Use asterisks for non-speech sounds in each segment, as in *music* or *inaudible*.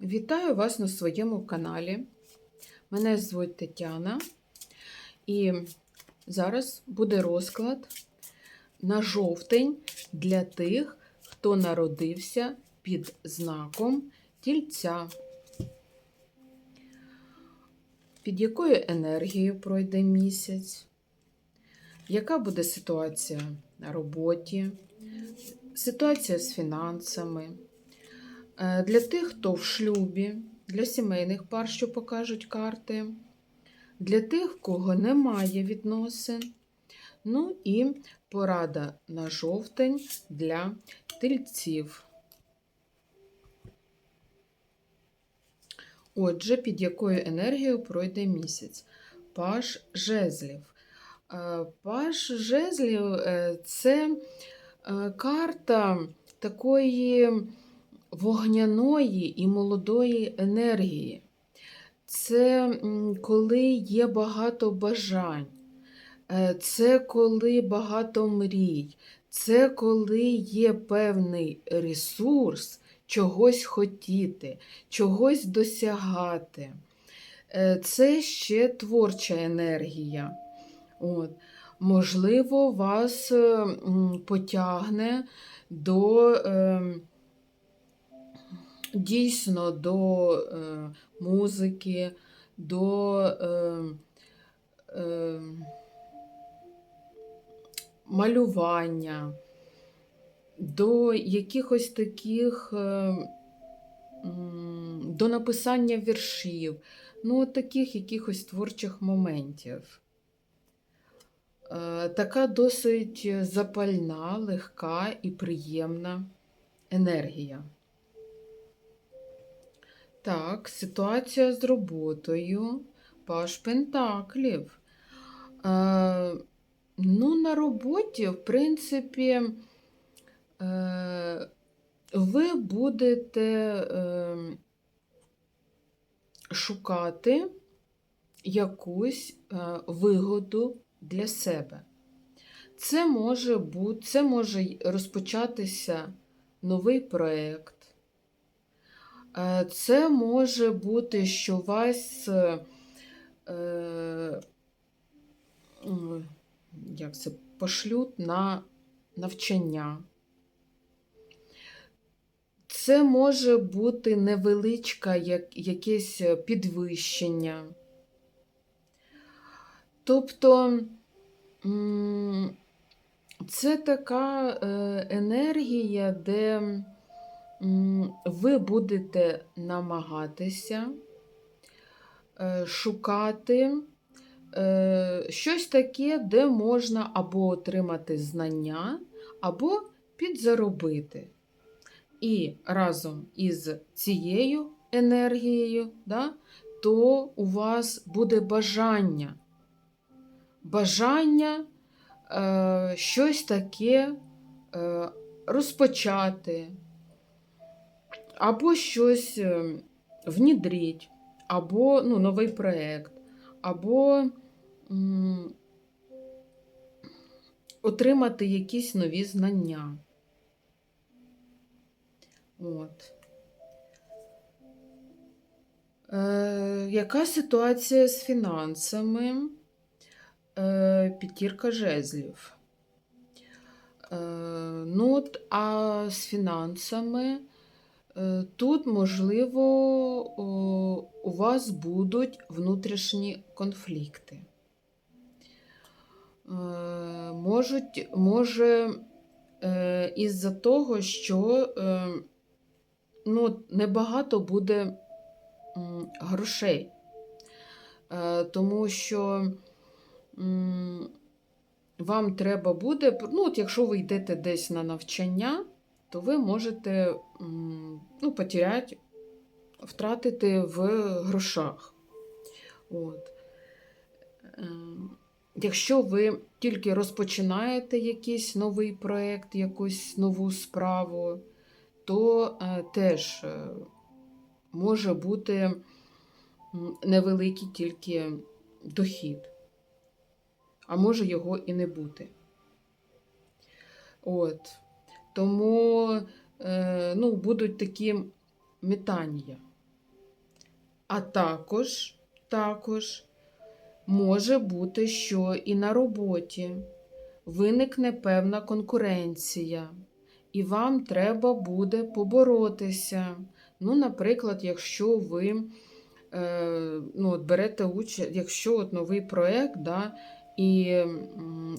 Вітаю вас на своєму каналі. Мене звуть Тетяна, і зараз буде розклад на жовтень для тих, хто народився під знаком тільця. Під якою енергією пройде місяць? Яка буде ситуація на роботі? Ситуація з фінансами? Е, Для тих, хто в шлюбі, для сімейних пар, що покажуть карти, для тих, кого немає відносин. Ну і порада на жовтень для тельців. Отже, під якою енергією пройде місяць? Паш жезлів. Е, Паш жезлів е, це карта такої вогняної і молодої енергії. Це коли є багато бажань, Е, це коли багато мрій, це коли є певний ресурс чогось хотіти, чогось досягати. Е, Це ще творча енергія. От. Можливо, вас потягне до. Дійсно до е, музики, до е, е, малювання, до якихось таких, е, до написання віршів, ну, от таких якихось творчих моментів. Е, Така досить запальна, легка і приємна енергія. Так, ситуація з роботою. Паш Пентаклів. Е, ну, на роботі, в принципі, е, ви будете е, шукати якусь е, вигоду для себе. Це може бути, це може розпочатися новий проєкт. Е, Це може бути, що вас е, е, як це, пошлють на навчання. Це може бути невеличке як, якесь підвищення. Тобто це така е, енергія, де ви будете намагатися е, шукати е, щось таке, де можна або отримати знання, або підзаробити. І разом із цією енергією, да, то у вас буде бажання. Бажання е, щось таке е, розпочати, або щось е, внідріть, або ну, новий проєкт, або м, отримати якісь нові знання. От. Е, яка ситуація з фінансами? Е, п'ятірка жезлів. Е, ну, а з фінансами тут, можливо, у вас будуть внутрішні конфлікти. Е, можуть, може, е, із-за того, що е, ну, небагато буде грошей, е, тому що вам треба буде, ну, от якщо ви йдете десь на навчання, то ви можете ну, потеряти, втратити в грошах. От. Е, Якщо ви тільки розпочинаєте якийсь новий проєкт, якусь нову справу, то е, теж е, може бути невеликий тільки дохід, а може його і не бути. От. Тому е, ну, будуть такі метання. А також, також може бути, що і на роботі виникне певна конкуренція, і вам треба буде поборотися. Ну, наприклад, якщо ви е, ну, от берете участь, якщо от новий проєкт, да, і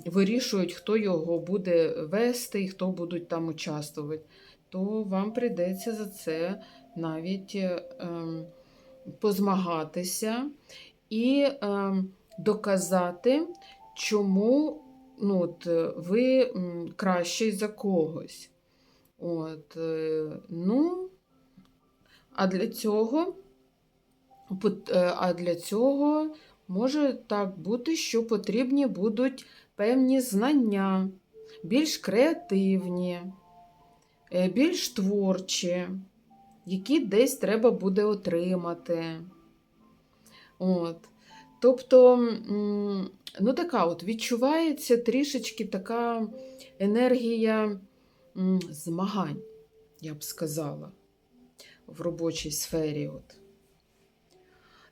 вирішують, хто його буде вести і хто будуть там участвувати, то вам прийдеться за це навіть е, ем, позмагатися і ем, доказати, чому ну, от, е, ви кращий за когось. От, е, ну, а для цього, а для цього може так бути, що потрібні будуть певні знання, більш креативні, е, більш творчі, які десь треба буде отримати. От. Тобто, ну така от відчувається трішечки така енергія змагань, я б сказала, в робочій сфері. От.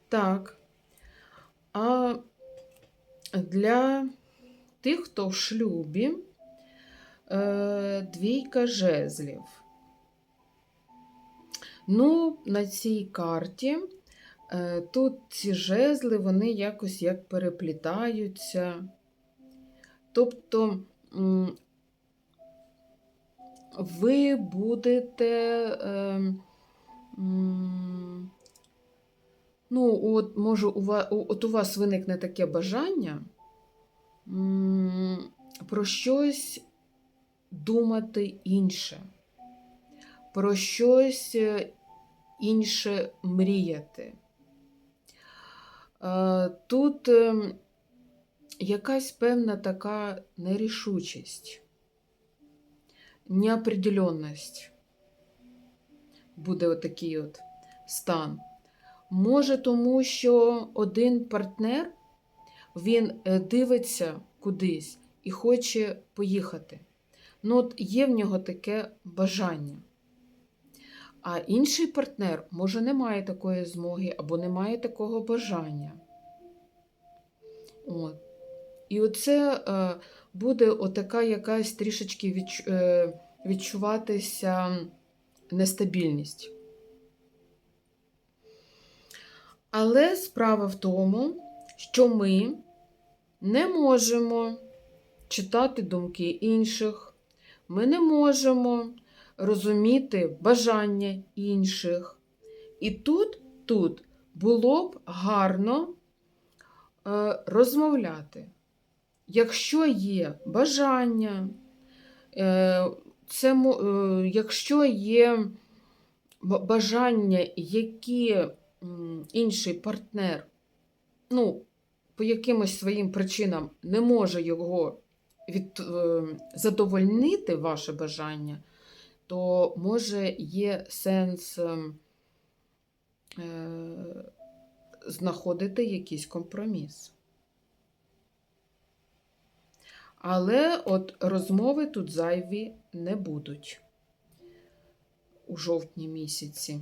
Так. А для тих, хто в шлюбі, е, двійка жезлів. Ну, на цій карті е, тут ці жезли, вони якось як переплітаються. Тобто ви будете. Е, Ну, от може, у вас, от у вас виникне таке бажання про щось думати інше, про щось е, інше мріяти. Е, Тут ем, якась певна така нерішучість, неопределенність. Буде отакий от стан. Може, тому що один партнер він е, дивиться кудись і хоче поїхати. Ну, от є в нього таке бажання. А інший партнер, може, не має такої змоги або не має такого бажання. От. І оце е, буде отака якась трішечки е, відчуватися нестабільність. Але справа в тому, що ми не можемо читати думки інших, ми не можемо розуміти бажання інших. І тут, тут було б гарно е, розмовляти. Якщо є бажання, е, це, е, якщо є бажання, які інший партнер, ну, по якимось своїм причинам не може його від, е, задовольнити ваше бажання, то може є сенс е, знаходити якийсь компроміс. Але от розмови тут зайві не будуть у жовтні місяці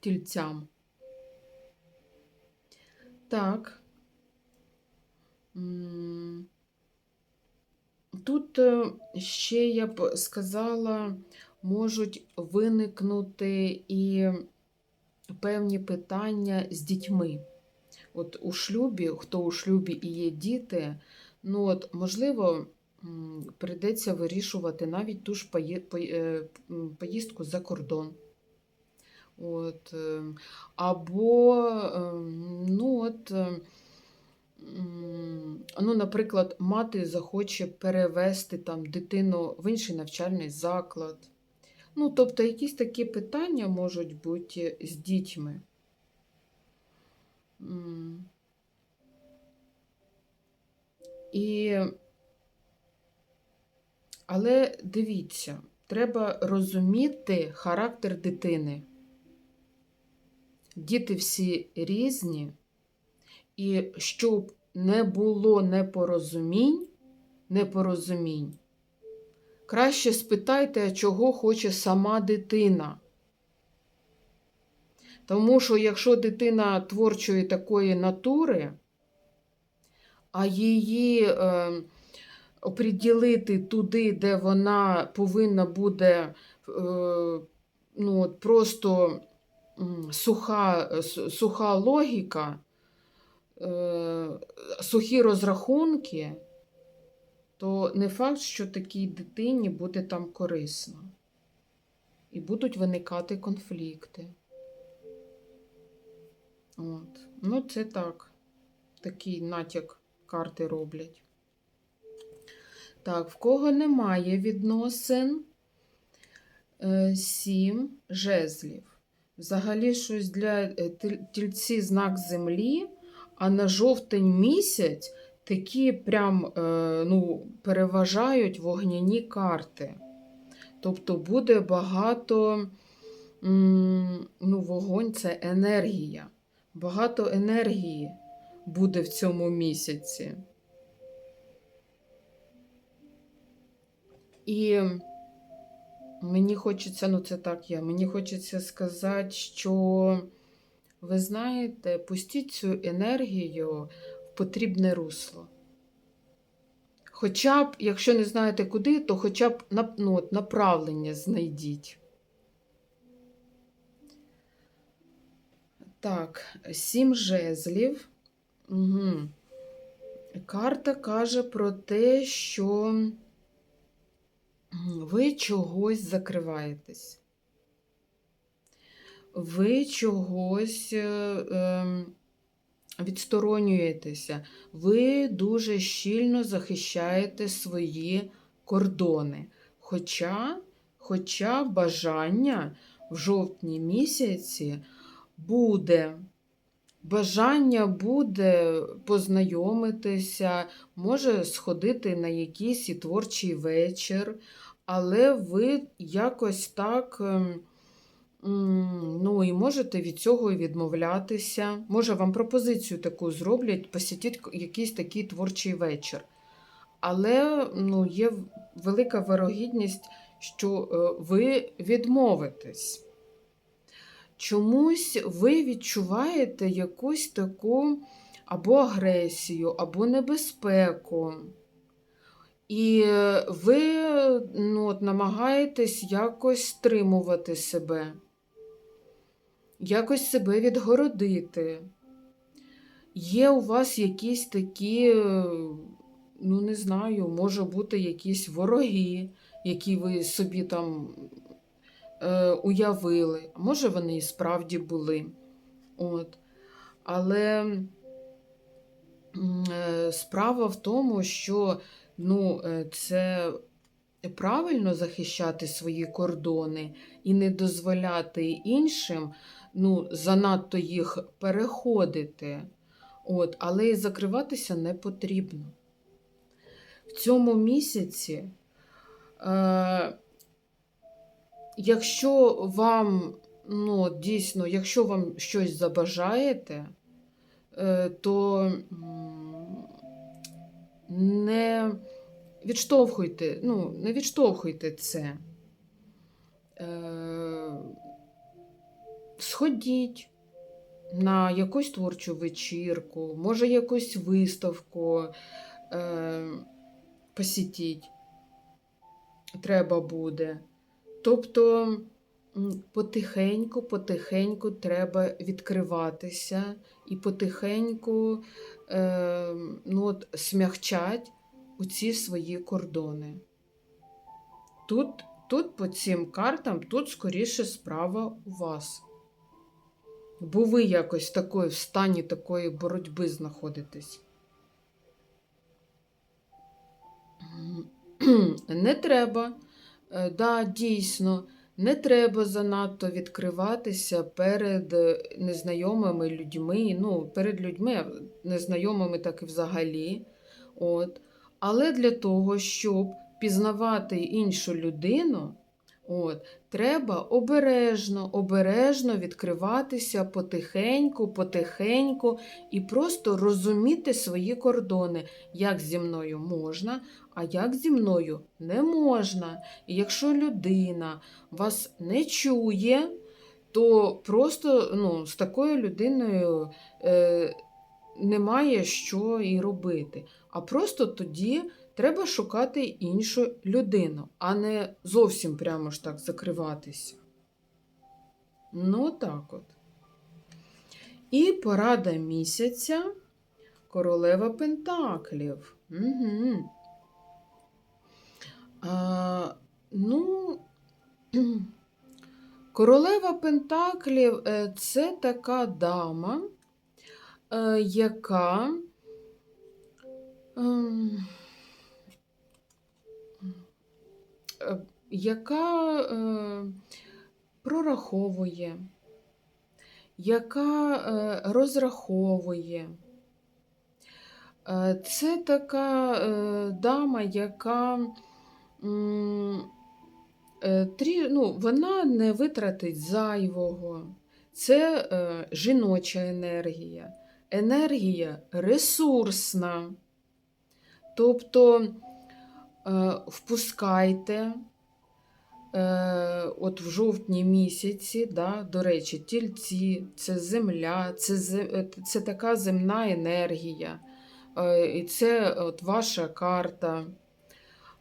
тільцям. Так. Тут е, ще я б сказала, можуть виникнути і певні питання з дітьми. От у шлюбі, хто у шлюбі і є діти, ну от, можливо, прийдеться вирішувати навіть ту ж е, поїздку за кордон. От, або, ну, от, ну, наприклад, мати захоче перевести там дитину в інший навчальний заклад. Ну, тобто, якісь такі питання можуть бути з дітьми. І, але дивіться, треба розуміти характер дитини. Діти всі різні, і щоб не було непорозумінь, непорозумінь, краще спитайте, чого хоче сама дитина. Тому що якщо дитина творчої такої натури, а її е, оприділити туди, де вона повинна буде е, ну, просто суха, суха логіка, е, сухі розрахунки, то не факт, що такій дитині буде там корисно. І будуть виникати конфлікти. От. Ну, це так. Такий натяк карти роблять. Так, в кого немає відносин? Е, Сім жезлів. Взагалі щось для е, тільці знак землі, а на жовтень місяць такі прям е, ну, переважають вогняні карти. Тобто буде багато, ну, вогонь це енергія. Багато енергії буде в цьому місяці. І мені хочеться, ну це так я, мені хочеться сказати, що ви знаєте, пустіть цю енергію в потрібне русло. Хоча б, якщо не знаєте куди, то хоча б ну, от направлення знайдіть. Так, сім жезлів. Угу. Карта каже про те, що ви чогось закриваєтесь. Ви чогось е, ем, відсторонюєтеся. Ви дуже щільно захищаєте свої кордони. Хоча, хоча бажання в жовтні місяці буде. Бажання буде познайомитися, може сходити на якийсь і творчий вечір, але ви якось так, ем, ну і можете від цього і відмовлятися. Може, вам пропозицію таку зроблять, посітіть якийсь такий творчий вечір. Але ну, є велика вирогідність, що е, ви відмовитесь чомусь ви відчуваєте якусь таку або агресію, або небезпеку. І ви ну, от, намагаєтесь якось стримувати себе, якось себе відгородити. Є у вас якісь такі, ну не знаю, може бути якісь вороги, які ви собі там е, уявили. Може, вони і справді були. От. Але е, справа в тому, що ну, е, це правильно захищати свої кордони і не дозволяти іншим ну, занадто їх переходити. От, але і закриватися не потрібно. В цьому місяці. Е, Якщо вам, ну, дійсно, якщо вам щось забажаєте, е, то не відштовхуйте, ну, не відштовхуйте це. Е, Сходіть на якусь творчу вечірку, може якусь виставку е, посітіть. Треба буде. Тобто потихеньку, потихеньку треба відкриватися і потихеньку е, ну, от, смягчать у ці свої кордони. Тут, тут по цим картам, тут скоріше справа у вас. Бо ви якось такої, в стані такої боротьби знаходитесь. *clears throat* Не треба. Е, Да, дійсно, не треба занадто відкриватися перед е, незнайомими людьми, ну, перед людьми, незнайомими так і взагалі. От. Але для того, щоб пізнавати іншу людину, от, треба обережно, обережно відкриватися потихеньку, потихеньку і просто розуміти свої кордони, як зі мною можна, а як зі мною не можна. І якщо людина вас не чує, то просто ну, з такою людиною е, немає що і робити. А просто тоді треба шукати іншу людину, а не зовсім прямо ж так закриватися. Ну, так от. І порада місяця королева Пентаклів. Угу. А, ну, *clears throat* королева Пентаклів е, це така дама, е, яка яка е, прораховує, яка е, розраховує. Е, Це така е, дама, яка е, трі, ну, вона не витратить зайвого. Це е, жіноча енергія, енергія ресурсна. Тобто е, впускайте. Е, От в жовтні місяці, да, до речі, тільці, це земля, це, е, це така земна енергія. Е, І це от ваша карта.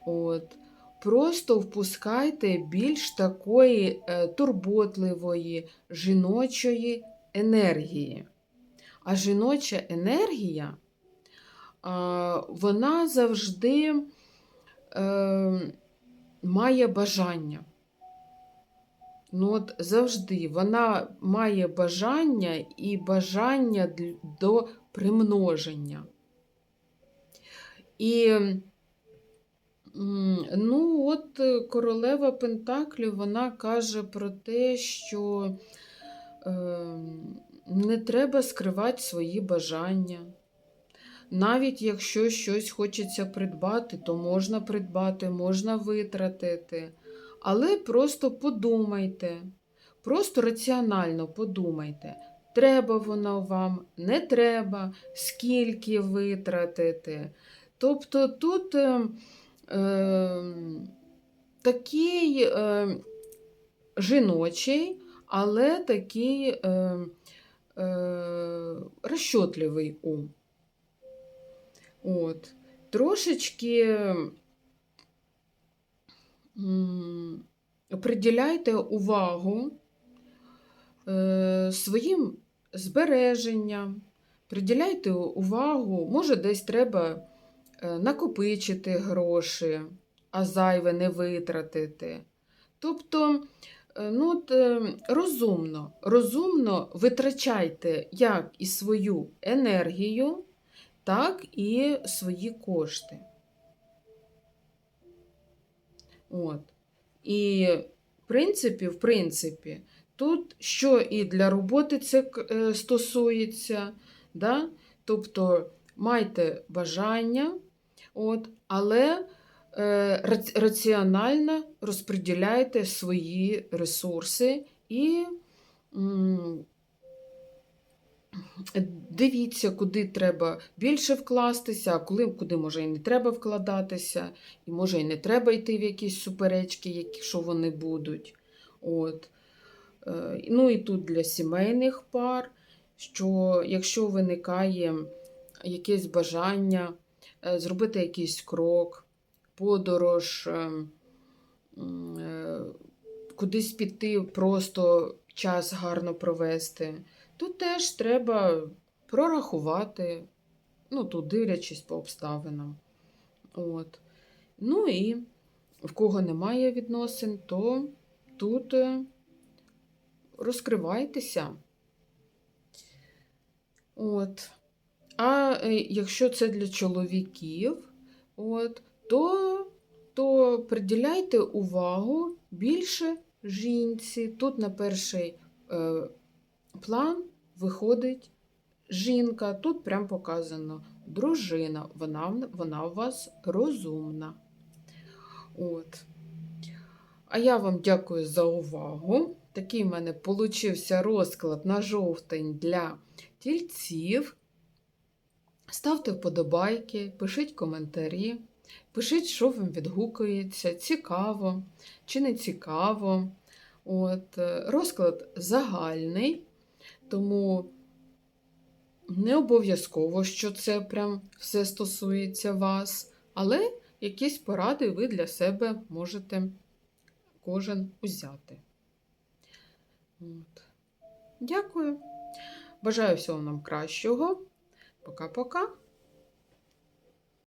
От. Просто впускайте більш такої е, турботливої жіночої енергії. А жіноча енергія, вона завжди е, має бажання. Ну, от завжди вона має бажання і бажання до примноження. І ну, от королева Пентаклів вона каже про те, що е, не треба скривати свої бажання. Навіть якщо щось хочеться придбати, то можна придбати, можна витратити. Але просто подумайте, просто раціонально подумайте, треба воно вам, не треба, скільки витратити. Тобто тут е, е, такий е, жіночий, але такий е, е, розчотливий ум. От. Трошечки приділяйте увагу е, своїм збереженням, приділяйте увагу, може, десь треба е, накопичити гроші, а зайве не витратити. Тобто, е, ну, от, розумно, розумно витрачайте як і свою енергію, так і свої кошти. От. І, в принципі, в принципі, тут що і для роботи це е, стосується, да? тобто майте бажання, от, але е, раціонально розподіляйте свої ресурси і Дивіться, куди треба більше вкластися, а коли, куди може і не треба вкладатися, і може і не треба йти в якісь суперечки, якщо вони будуть. От. Е, Ну і тут для сімейних пар, що якщо виникає якесь бажання е, зробити якийсь крок, подорож, е, кудись піти, просто час гарно провести. Тут теж треба прорахувати, ну, тут дивлячись по обставинам. От. Ну і в кого немає відносин, то тут е, розкривайтеся. От. А е, якщо це для чоловіків, от, то, то приділяйте увагу більше жінці. Тут на перший е, план виходить жінка. Тут прям показано дружина. Вона, вона у вас розумна. От. А я вам дякую за увагу. Такий в мене получився розклад на жовтень для тільців. Ставте вподобайки, пишіть коментарі, пишіть, що вам відгукується, цікаво чи не цікаво. От, е, розклад загальний, тому не обов'язково, що це прям все стосується вас, але якісь поради ви для себе можете кожен узяти. От. Дякую. Бажаю всього нам кращого. Пока-пока.